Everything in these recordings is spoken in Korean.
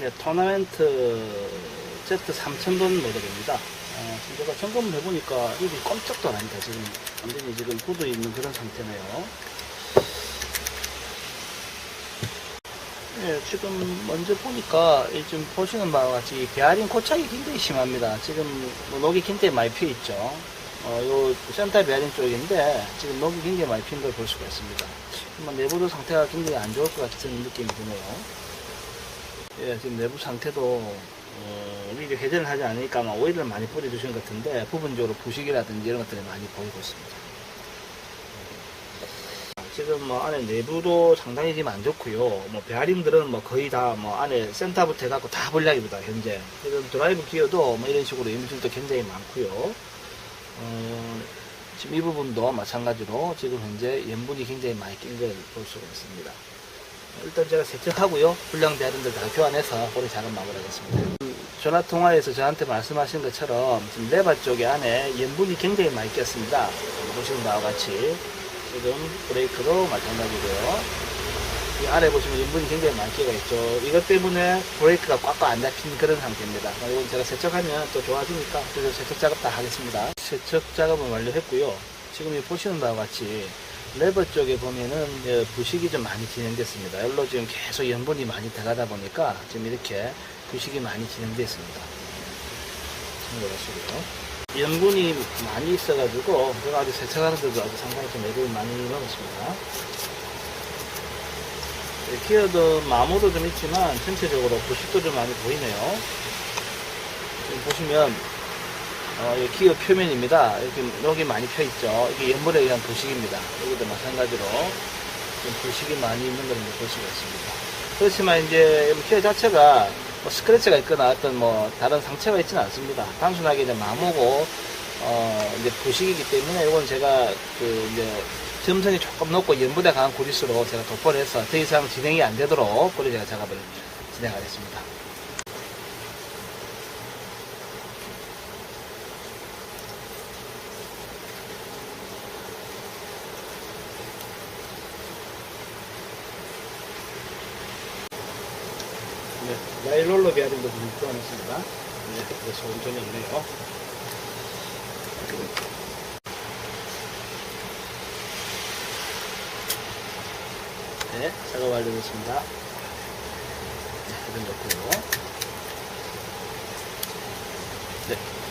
네, 토너멘트 Z3000돈 모델입니다. 어, 제가 점검을 해보니까 입이 꼼짝도 안 합니다. 지금 완전히 지금 굳어 있는 그런 상태네요. 네, 지금 먼저 보니까 이 지금 보시는 바와 같이 베아링 고착이 굉장히 심합니다. 지금 뭐 녹이 굉장히 많이 피어 있죠. 어, 요 센터 베아링 쪽인데 지금 녹이 굉장히 많이 핀 걸 볼 수가 있습니다. 뭐 내부도 상태가 굉장히 안 좋을 것 같은 느낌이 드네요. 예, 지금 내부 상태도 어, 미리 회전을 하지 않으니까 아마 오일을 많이 뿌려주신 것 같은데 부분적으로 부식이라든지 이런 것들이 많이 보이고 있습니다. 지금 뭐 안에 내부도 상당히 지금 안 좋고요. 뭐 베아링들은 뭐 거의 다 뭐 안에 센터부터 해갖고 다 불량입니다. 현재 지금 드라이브 기어도 뭐 이런 식으로 이물질도 굉장히 많고요. 어, 지금 이 부분도 마찬가지로 지금 현재 염분이 굉장히 많이 낀 걸 볼 수가 있습니다. 일단 제가 세척하고요. 불량 베아링들 다 교환해서 오늘 작업 마무리하겠습니다. 전화 통화에서 저한테 말씀하신 것처럼 지금 레바 쪽에 안에 염분이 굉장히 많이 꼈습니다. 보시는 바와 같이 지금 브레이크도 마찬가지고요. 이 아래 보시면 염분이 굉장히 많이 끼가 있죠. 이것 때문에 브레이크가 꽉꽉 안 잡힌 그런 상태입니다. 아, 이건 제가 세척하면 또 좋아지니까 그래서 세척 작업 다 하겠습니다. 세척 작업은 완료했고요. 지금 이 보시는 바와 같이 레버 쪽에 보면은 예, 부식이 좀 많이 진행됐습니다. 여기로 지금 계속 염분이 많이 들어가다 보니까 지금 이렇게 부식이 많이 진행됐습니다. 참고하시고요. 염분이 많이 있어가지고 제가 아주 세척하는데도 아주 상당히 좀 애를 많이 먹었습니다. 네, 기어도 마모도 좀 있지만 전체적으로 부식도 좀 많이 보이네요. 지금 보시면 어, 이 기어 표면입니다. 이렇게 여기 많이 펴 있죠. 이게 염분에 의한 부식입니다. 여기도 마찬가지로 좀 부식이 많이 있는 걸 볼 수가 있습니다. 그렇지만 이제 기어 자체가 뭐 스크래치가 있거나 어떤 뭐 다른 상처가 있지는 않습니다. 단순하게 이제 마모고 어 이제 부식이기 때문에 이건 제가 그 이제 점성이 조금 높고 염분에 강한 구리스로 제가 도포를 해서 더 이상 진행이 안 되도록 그래 제가 작업을 진행하겠습니다. 네, 나일롤로 베아링도 좀 교환했습니다. 네, 그래서 온전히 없네요. 네, 작업 완료됐습니다. 네, 이건 넣고요. 네. 네.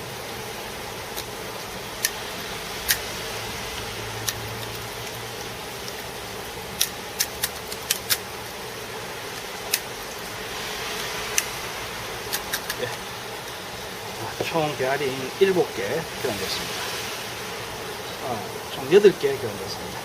총 베아링 7개 교환됐습니다. 아, 총 8개 교환됐습니다.